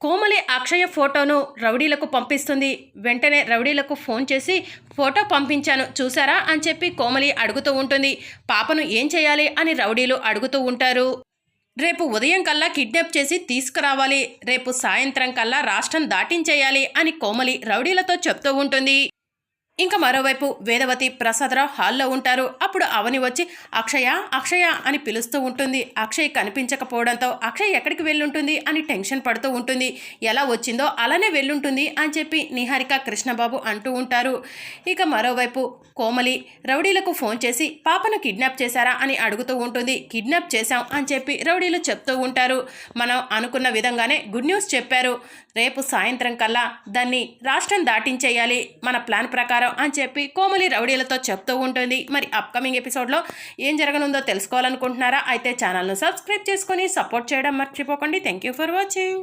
కోమలి అక్షయ ఫోటోను రౌడీలకు పంపిస్తుంది. వెంటనే రౌడీలకు ఫోన్ చేసి ఫోటో పంపించాను చూసారా అని చెప్పి కోమలి అడుగుతూ ఉంటుంది. పాపను ఏం చేయాలి అని రౌడీలు అడుగుతూ ఉంటారు. రేపు ఉదయం కల్లా కిడ్నాప్ చేసి తీసుకురావాలి. రేపు సాయంత్రం కల్లా రాష్ట్రం దాటించేయాలి అని కోమలి రౌడీలతో చెప్తూ ఉంటుంది. ఇంకా మరోవైపు వేదవతి ప్రసాదరావు హాల్లో ఉంటారు. అప్పుడు అవని వచ్చి అక్షయ అక్షయ అని పిలుస్తూ ఉంటుంది. అక్షయ్ కనిపించకపోవడంతో అక్షయ్ ఎక్కడికి వెళ్ళుంటుంది అని టెన్షన్ పడుతూ ఉంటుంది. ఎలా వచ్చిందో అలానే వెళ్ళుంటుంది అని చెప్పి నిహారిక కృష్ణబాబు అంటూ ఉంటారు. ఇక మరోవైపు కోమలి రౌడీలకు ఫోన్ చేసి పాపను కిడ్నాప్ చేశారా? అని అడుగుతూ ఉంటుంది. కిడ్నాప్ చేశాం అని చెప్పి రౌడీలు చెప్తూ ఉంటారు. మనం అనుకున్న విధంగానే గుడ్ న్యూస్ చెప్పారు. రేపు సాయంత్రం కల్లా దాన్ని రాష్ట్రం దాటించేయాలి. మన ప్లాన్ ప్రకారం అని చెప్పి కోమలి రౌడీలతో చెప్తూ ఉంటుంది. మరి అప్కమింగ్ ఎపిసోడ్లో ఏం జరగనుందో తెలుసుకోవాలనుకుంటున్నారా? అయితే ఛానల్ను సబ్స్క్రైబ్ చేసుకొని సపోర్ట్ చేయడం మర్చిపోకండి. Thank you for watching